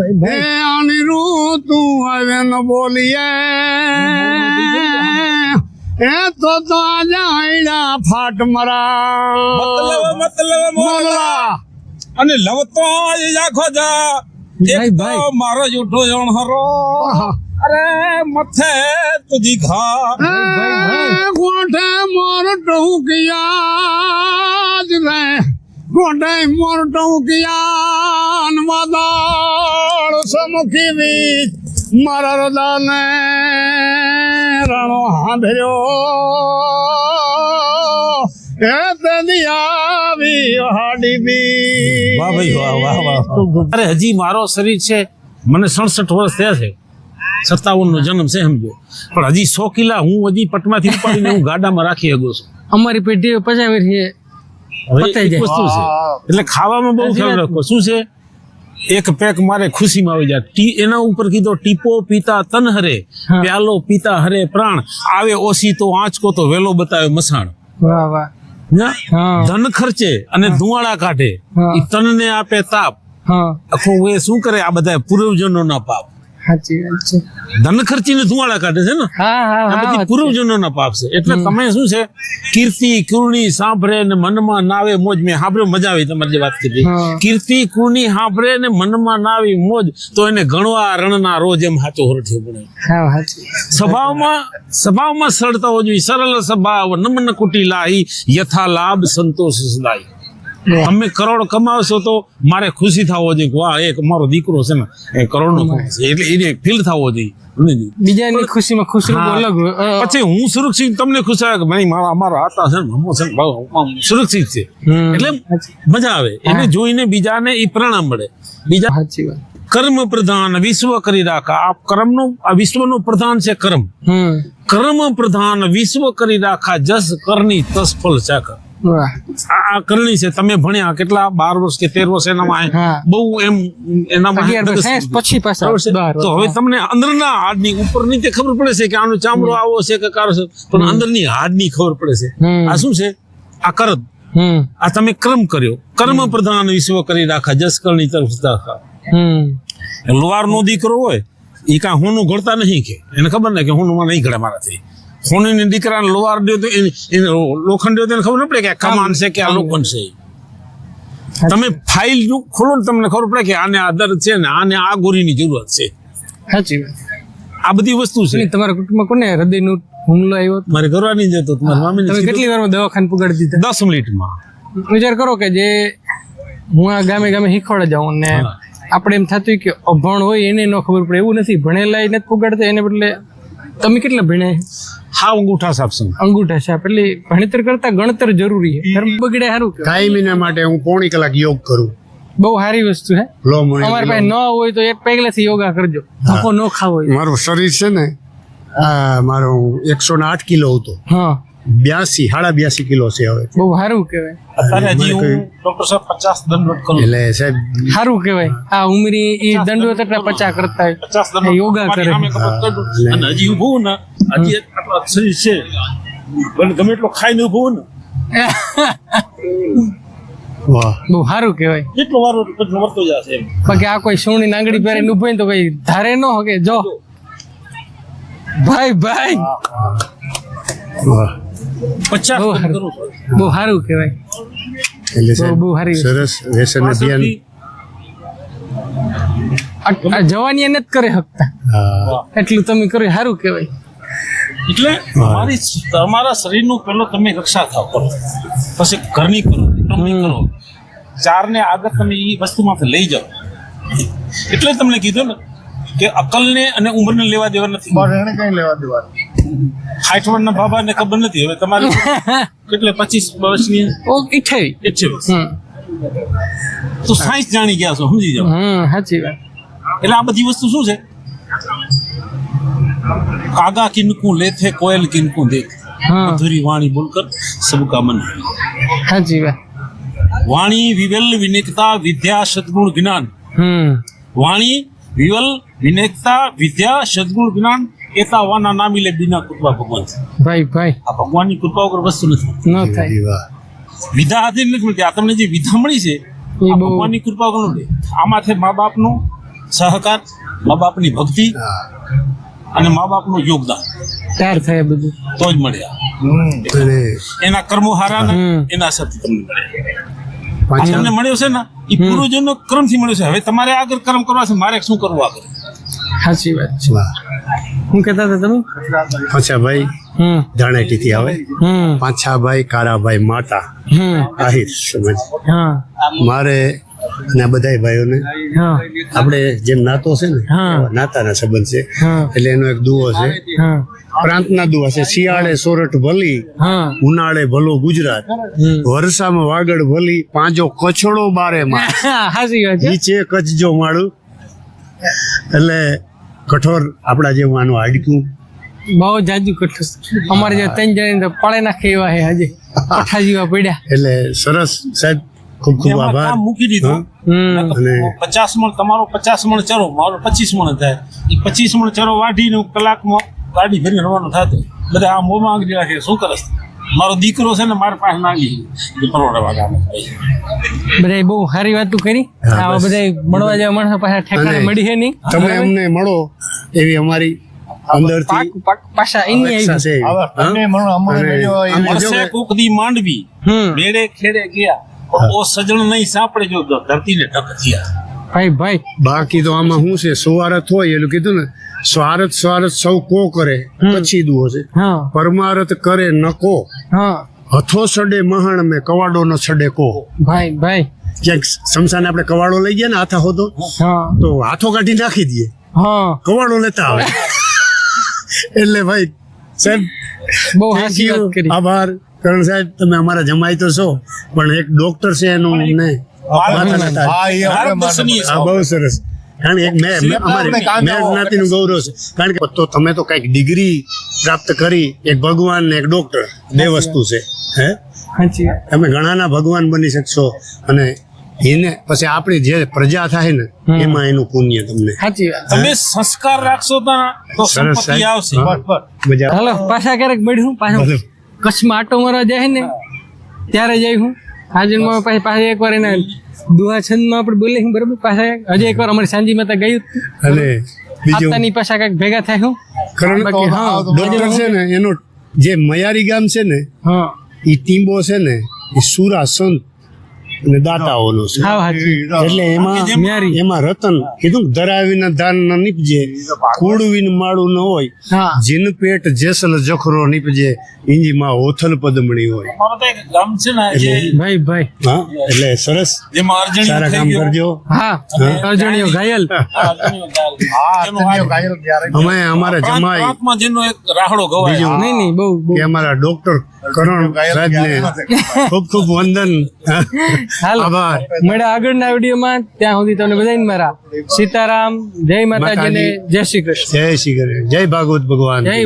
ભાઈ અનિરુદ્ધ તું હવે ન બોલીએ. એ તો તો આયડા ફાટ મરા મતલબ મતલબ અને લવતો આખો જા ભાઈ, એક તો. મારો જૂઠો જણ હરો. અરે મથે તુજી ઘા. ગોઠે મોર ટહુકિયા જ રે. ગોઠે મોર ટહુકિયા વાદળ સમુખી વીજ મારા હૃદયને રણો હાંભર્યો. એ તે દિયાવી હાડી બી. વાહ ભાઈ વાહ વાહ વાહ અરે હજી મારો શરીર છે મને સડસઠ વર્ષ થયા છે. સત્તાવન નો જન્મ છે સમજો. પણ હજી સો કિલા હું હજી પટમાંથી ઉપાડીને હું ગાડામાં રાખી શકું છું. અમારી પેઢી પચાવી છે. એટલે ખાવામાં બહુ ખ્યાલ રાખો. શું છે? એક પેક મારે ખુશીમાં આવી જાય. ટી એના ઉપર કીધો ટીપો પીતા તન હરે પ્યાલો પીતા હરે પ્રાણ. આવે ઓછી તો આંચકો તો વેલો બતાવે મસાણ. વાહ વાહ. ધન ખર્ચે અને ધુવાળા કાઢે. તનને આપે તાપ. આખું આખો એ શું કરે? આ બધા પૂર્વજનોના પાપ. સાચી વાત છે. ધન ખર્ચીને ધુમાડા કાઢે છે ને? હા હા બધી પૂર્વજનોના પાપ છે. એટલે તમે શું છે? કીર્તિ કુરણી સાંભળે ને મનમાં નાવે મોજ. મેં સાંભળ્યો મજા આવી તમારી જે વાત કીધી. કીર્તિ કુરણી સાંભળે ને મનમાં નાવી મોજ તો એને ગણવા રણના રોજ એમ હાચો હરઠ્યો પડે સ્વભાવમાં સ્વભાવમાં સરળતા હોવી જોઈએ સરળ સ્વભાવ નમન કુટી લાહી યથા લાભ સંતોષ સદાય. તમે કરોડ કમાવશો તો મારે ખુશી થવો જોઈએ વાહ એક મારો દીકરો છે ને એ કરોડ નો એટલે એને ફીલ થવો જોઈએ બીજાની ખુશીમાં ખુશ અલગ પછી હું સુરક્ષિત તમને ખુશ આવે કે ભાઈ મારા અમારા આતા છે ને હમો છે ને સુરક્ષિત છે. એટલે મજા આવે. એને જોઈને બીજાને એ પ્રેરણા મળે. બીજા સાચી વાત. કર્મ પ્રધાન વિશ્વ કરી રાખા. આ કર્મનું આ વિશ્વનું પ્રધાન છે કર્મ. કર્મ પ્રધાન વિશ્વ કરી રાખા જસ કરની તસફલ ચાકર આ કરણી છે. તમે ભણ્યા કેટલા? બાર વર્ષ કે તેર વર્ષ એનામાં બહુ એમ એનામાં પછી તો હવે તમને અંદરના હાડની ઉપરની તે ખબર પડે છે કે આનો ચામડો આવો છે કે કારો છે. પણ અંદરની હાડની ખબર પડે છે. આ શું છે? આ કરત આ તમે કર્મ કર્યો. કર્મ પ્રધાન વિશ્વ કરી રાખા જસ કરણી તરફ રાખા હમ. લોહારનો દીકરો હોય એ કાંઈ હોનું ઘડતા નહીં કે? એને ખબર ને કે હોનું માં નહીં ઘડે મારાથી. હોની દીકરાને લોહાર દો તો એને લોખંડ દો તો એને ખબર ન પડે કે કમાન છે કે આ લોખંડ છે. તમે ફાઇલ જો ખોલો ને તમને ખબર પડે કે આને આ દર્દ છે ને આને આ ગોરીની જરૂરત છે. સાચી વાત. આ બધી વસ્તુ છે. તમારા કુટુંબમાં કોને હૃદયનો હુમલો આવ્યો? હતો? મારે ઘરવાની જતો તમારા મામી તમે કેટલી વારમાં દવાખાને પુગાડી દીધા? દસ મિનિટમાં. વિચાર કરો કે જે હું આ ગામે ગામે શીખવાડે જાઉં ને આપણે એમ થતું કે અભણ હોય એને ન ખબર પડે એવું નથી. ભણેલા નથી પુગાડતા એને બદલે તમે કેટલા ભણ્યા હા અંગૂઠા સાપસંગ અંગૂઠા છે એટલે ભણતર કરતા ગણતર જરૂરી છે. ધર્મ બગડે સારું કહેવાય. મહિના માટે હું પોણી કલાક યોગ કરું. બહુ સારી વસ્તુ છે લો મને અમારી પાસે ન હોય તો એક પહેલેથી યોગા કરજો. ધક્કો ન ખાવો મારું શરીર છે ને આ મારો એકસો ને આઠ કિલો હતો. હા. બ્યાસી સાડા બ્યાસી કિલો છે હવે. બહુ સારું કહેવાય. અત્યારે હજી હું ડોક્ટર સાહેબ પચાસ દંડવત કરું. એટલે સાહેબ સારું કહેવાય. આ ઉમરી એ દંડો એટલા પચાસ કરતા હોય. પચાસ એ યોગા કરે. સામે કપાત કરું. અને હજી ઊભું ને હજી આટલા શરીર છે. ભલે ગમે એટલો ખાઈને ઊભું ને. વાહ. બહુ સારું કહેવાય. જેટલો વાર વર્તો જશે બાકી આ કોઈ સોની નાંગડી પહેરીને ઊભો ને તો કઈ ધારે ન હકે જો. ભાઈ ભાઈ. વાહ. પચાસ બહુ સારું. કહેવાય. એટલે બહુ- સારી સરસ વ્યસન અભિયાન. જવાની એને જ કરે હકતા એટલું તમે કર્યું સારું કહેવાય. એટલે તમારી તમારા શરીરનું પેલો તમે રક્ષા થાવ કરો. પછી ઘરની કરો કરો. ચારને આગળ તમે એ વસ્તુમાંથી લઈ જાઓ. એટલે તમને કીધું ને કે અકલને અને ઉંમરને લેવા દેવા નથી. એને કઈ લેવા દેવા સાઠ બાબા ને ખબર નથી. હવે તમારે કેટલે પચીસ વર્ષની? વર્ષ હમ. તો સાયન્સ જાણી ગયા છો સમજી જાઓ. સાચી વાત. એટલે આ બધી વસ્તુ શું છે? કાગા કિનકું લેથે કોયલ કિનકું દેખ. મધુરી વાણી બોલકર સબકા મન હાજી વાત. વાણી વિવેલ વિનેકતા વિદ્યા સદગુણ જ્ઞાન. વાણી વિવલ વિનેકતા વિદ્યા સદગુણ જ્ઞાન. એતા વાના નામી બિના કૃપા ભગવાન ભાઈ ભાઈ. આ ભગવાનની કૃપા વગર વસ્તુ નથી. ન થાય. વિધા આધીન નથી મળતી. આ તમને જે વિધા મળી છે એ ભગવાનની કૃપા વગર નથી. છે મા બાપનો સહકાર મા બાપની ભક્તિ અને મા બાપનું યોગદાન. તૈયાર થાય બધું. તો જ મળ્યા એના કર્મો હારા ને એના સાથે તમને મળે. તમને મળ્યો છે ને એ પૂર્વજોનો ક્રમથી મળ્યો છે. હવે તમારે આગળ કર્મ કરવા છે મારે શું કરવું આગળ? સાચી વાત છે. હું કહેતા હતા તમે? પાછા ભાઈ ધાણેટી ધાણેટીથી આવે. હમ. પાછા ભાઈ કારાભાઈ માતા. હમ. આહિર સમજ. હા. મારે અને આ બધાય ભાઈઓને આપણે જેમ નાતો છે ને નાતાના સંબંધ છે. એટલે એનો એક દુઓ છે. હા. પ્રાંતના દુવા છે. શિયાળે સોરઠ ભલી ઉનાળે ભલો ગુજરાત. વર્ષામાં વાગડ ભલી પાંજો કછડો બારે માં નીચે કચજો માળું. એટલે કઠોર આપણા જેવું આનું હાડકું. બહુ જાજુ કઠોર અમારે જે ત્રણ જણ તો પડે નાખે એવા હે હજી આઠા જેવા પડ્યા. એટલે સરસ સાહેબ ખૂબ ખૂબ આભાર. મૂકી દીધું. હમ. અને- પચાસ મણ તમારો પચાસ મણ ચરો મારો પચીસ મણ થાય. એ પચીસ મણ ચરો વાઢીને કલાકમાં ગાડી ભરીને રવાનો થતું. બધા આ મોમાં આંગળી રાખે શું કરસ મારો દીકરો છે ને મારા પાસે નાગી એ પરોડા ગામે બધા બહુ સારી વાત તું કરી આવા બધા મળવા જેવા માણસો પાછા ઠેકાણે મળી છે નહીં. તમે અમને મળો એવી અમારી અંદરથી પાક પાક પાછા એની આવી. માંડવી. ખેડે ગયા. ઓ સજણ નહીં સાંપડે જો ધરતીને ટક થયા. ભાઈ ભાઈ. બાકી તો આમાં શું છે? સુવારત હોય એનું કીધું ને સ્વાર્થ સ્વાર્થ સૌ કો કરે પછી દુઓ છે. પરમારથ કરે નકો હા. હથો સડે મહણ મેં કવાડો નો સડે કો. ભાઈ ભાઈ. ક્યાંક સમસાને આપણે કવાડો લઈ ગયા ને હાથા હોતો તો હાથો કાઢી નાખી દઈએ. કવાડો લેતા આવે. એટલે ભાઈ સાહેબ બહુ કરી. આભાર. કરણ સાહેબ તમે અમારા જમાઈ તો છો પણ એક ડોક્ટર છે એનું ને બહુ સરસ. કારણ કે એક મેં અમારી જ્ઞાતિનું ગૌરવ છે. કારણ કે તો તમે તો કંઈક ડિગ્રી પ્રાપ્ત કરી એક ભગવાન ને એક ડોક્ટર બે વસ્તુ છે. હે? તમે ઘણાના ભગવાન બની શકશો અને એને પછી આપણી જે પ્રજા થાય ને એમાં એનું પુણ્ય તમને. તમે સંસ્કાર રાખશો તો સંપત્તિ આવશે. મજા હાલો પાછા ક્યારેક મળ્યું પાછા કચ્છમાં આટો મારવા જાય ને ત્યારે જઈ હું હાજરમાં પાછી પાછા એકવાર એના દુહા છંદમાં આપણે બોલે બરાબર? પાછા હજી એકવાર અમારી સાંજી માતા ગયું અને બીજું? આપતાની પાછા કંઈક ભેગા થાય હું? કારણ હા ડોક્ટર છે ને એનો જે મયારી ગામ છે ને હા. એ ટીંબો છે ને એ સુરા સંત. અને દાતાઓનો છે. એટલે એમાં એમાં રતન કીધું ધરાવીને ધાન ન નીપજે. કુડવીન માળું ન હોય જીન પેટ જેસલ જખરો નીપજે ઇંજીમાં ઓથલ પદમણી હોય. અમારું તો એક ગામ છે ને જે ભાઈ ભાઈ. હા એટલે સરસ. સારા કામ ગયો. કરજો. હા અર્જણીઓ ઘાયલ. અમે અમારા જમાઈ. જેનો એક રાહડો ગવાય. બીજું નહીં નહીં બહુ અમારા ડોક્ટર કરણ સાહેબને ખૂબ ખૂબ વંદન. હાલો. મળે આગળના વિડીયોમાં. ત્યાં સુધી તમને બધાને મારા સીતારામ જય માતાજીને જય શ્રી કૃષ્ણ. જય શ્રી કૃષ્ણ. જય ભાગવત ભગવાન. જય